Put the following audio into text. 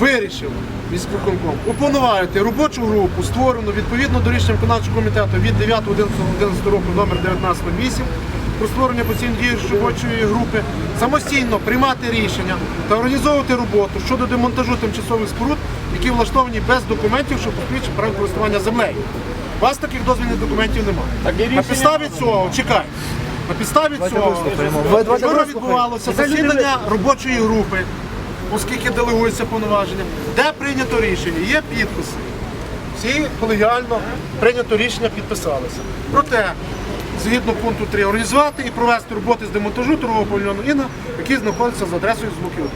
вирішив міськвиконком. Уповноважити робочу групу, створену відповідно до рішення виконавчого комітету від 9.11 року номер 1908 про створення постійно діючої робочої групи, самостійно приймати рішення та організовувати роботу щодо демонтажу тимчасових споруд, які влаштовані без документів, що посвідчують право користування землею. У вас таких дозвільних документів немає. На підставі цього, чекай, на підставі цього вчора відбувалося засідання робочої групи, оскільки делегується повноваження, де прийнято рішення, є підписи. Всі колегіально прийнято рішення, підписалися. Проте, згідно пункту 3, організувати і провести роботи з демонтажу торгового павільйону Інна, який знаходиться за адресою Звуків.